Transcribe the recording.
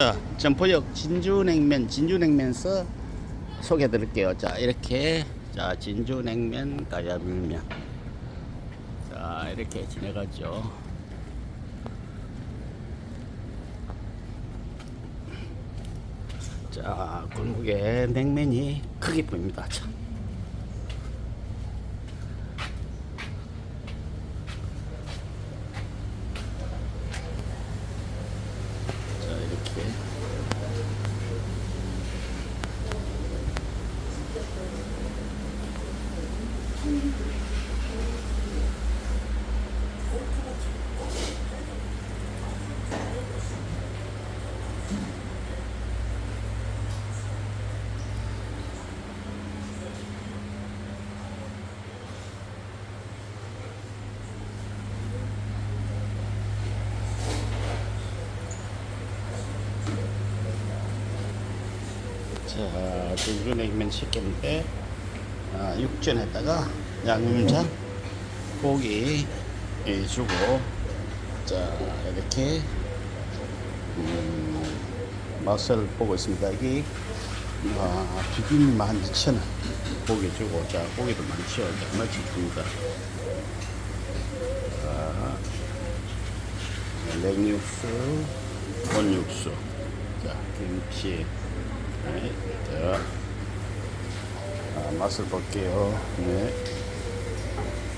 자, 점포역 진주냉면, 진주냉면서 소개해 드릴게요. 자, 이렇게, 자, 진주냉면, 가야밀면. 자, 이렇게 지내가죠. 자, 골목에 냉면이 크게 보입니다. 참. 자, 이렇 게. 자, 진주냉면 시켰는데, 아, 육전에다가 양념장, 고기 예, 주고, 자, 이렇게, 음, 맛을 보고 있습니다. 여기, 아, 비빔 12,000원. 고기 주고, 자, 고기도 많죠. 자, 맛이 줍니다. 자, 냉육수, 본육수, 자, 김치, 네, 자, 아, 맛을 볼게요. 네.